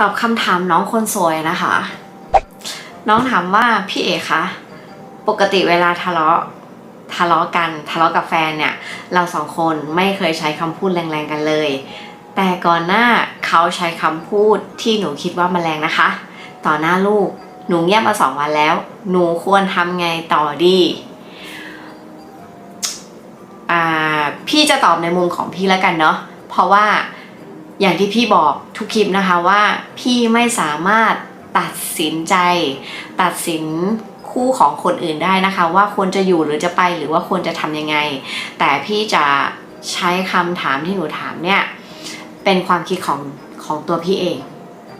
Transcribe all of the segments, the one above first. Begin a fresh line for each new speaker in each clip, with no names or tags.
ตอบคำถามน้องคนสวยนะคะ น้องถามว่าพี่เอกคะปกติเวลาทะเลาะทะเลาะกันทะเลาะกับแฟนเนี่ย เราสองคนไม่เคยใช้คำพูดแรงๆกันเลย แต่ก่อนหน้าเขาใช้คำพูดที่หนูคิดว่ามันแรงนะคะ ต่อหน้าลูกหนูเงียบมาสองวันแล้ว หนูควรทำไงต่อดีอพี่จะตอบในมุมของพี่แล้วกันเนาะเพราะว่า อย่างที่พี่บอกทุกคลิปนะคะว่าพี่ไม่สามารถตัดสินใจ ตัดสินคู่ของคนอื่นได้นะคะ ว่าควรจะอยู่หรือจะไปหรือว่าควรจะทำยังไง แต่พี่จะใช้คำถามที่หนูถามเนี่ยเป็นความคิดของของตัวพี่เอง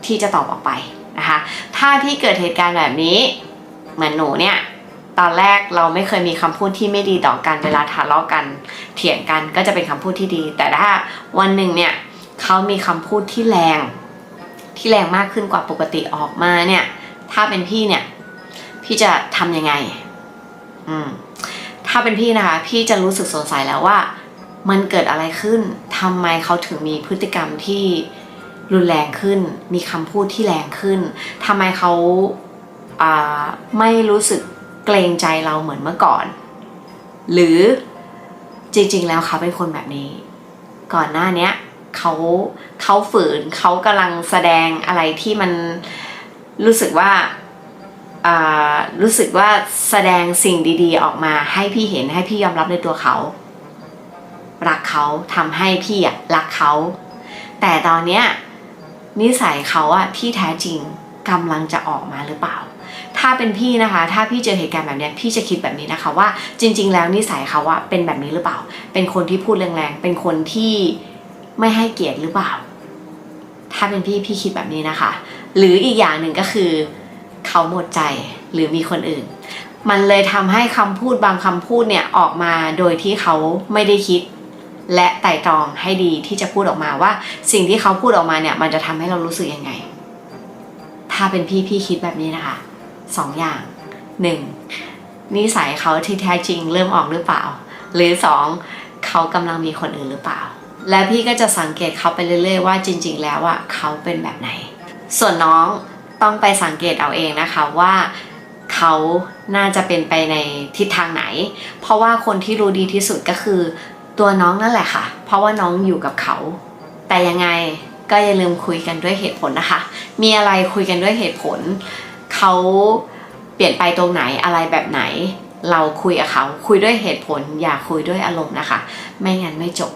ที่จะตอบออกไปนะคะ ถ้าพี่เกิดเหตุการณ์แบบนี้เหมือนหนูเนี่ยตอนแรกเราไม่เคยมีคำพูดที่ไม่ดีต่อกันเวลาทะเลาะกัน เถียงกันก็จะเป็นคำพูดที่ดี แต่ถ้าวันหนึ่งเนี่ย เขามีคำพูดที่แรง ที่แรงมากขึ้นกว่าปกติออกมาเนี่ย ถ้าเป็นพี่เนี่ย พี่จะทำยังไง อืม ถ้าเป็นพี่นะคะ พี่จะรู้สึกสงสัยแล้วว่า มันเกิดอะไรขึ้นทำไมเขาถึงมีพฤติกรรมที่รุนแรงขึ้น มีคำพูดที่แรงขึ้นทำไมเขาอ่าไม่รู้สึกเกรงใจเราเหมือนเมื่อก่อน หรือจริงๆ แล้วเขาเป็นคนแบบนี้ ก่อนหน้าเนี้ย เขาเขาฝืนเขากำลังแสดงอะไรที่มันรู้สึกว่ารู้สึกว่าแสดงสิ่งดีๆ ออกมาให้พี่เห็นให้พี่ยอมรับในตัวเขารักเขาทำให้พี่อะรักเขาแต่ตอนเนี้ยนิสัยเขาอะที่แท้จริงกำลังจะออกมาหรือเปล่า ถ้าเป็นพี่นะคะ ถ้าพี่เจอเหตุการณ์แบบนี้พี่จะคิดแบบนี้นะคะว่าจริง ๆ แล้วนิสัยเขาอะเป็นแบบนี้หรือเปล่า เป็นคนที่พูดแรงๆเป็นคนที่ ไม่ให้เกียรติหรือเปล่า ถ้าเป็นพี่พี่คิดแบบนี้นะคะ หรืออีกอย่างหนึ่งก็คือ เขาหมดใจหรือมีคนอื่น มันเลยทำให้คำพูดบางคำพูดเนี่ยออกมาโดยที่เขาไม่ได้คิด และไต่ตรองให้ดีที่จะพูดออกมาว่า สิ่งที่เขาพูดออกมาเนี่ย มันจะทำให้เรารู้สึกยังไง ถ้าเป็นพี่พี่คิดแบบนี้นะคะสองอย่างหนึ่งนิสัยเขาที่แท้จริงเริ่มออกหรือเปล่า หรือสองเขากำลังมีคนอื่นหรือเปล่า และพี่ก็จะสังเกตเขาไปเรื่อยๆว่าจริง ๆ แล้วอะเขาเป็นแบบไหน ส่วนน้องต้องไปสังเกตเอาเองนะคะว่าเขาน่าจะเป็นไปในทิศทางไหน เพราะว่าคนที่รู้ดีที่สุดก็คือ ตัวน้องนั่นแหละค่ะ เพราะว่าน้องอยู่กับเขา แต่ยังไงก็อย่าลืมคุยกันด้วยเหตุผลนะคะ มีอะไรคุยกันด้วยเหตุผล เขาเปลี่ยนไปตรงไหนอะไรแบบไหน เราคุยกับเขา คุยด้วยเหตุผล อย่าคุยด้วยอารมณ์นะคะ ไม่งั้นไม่จบ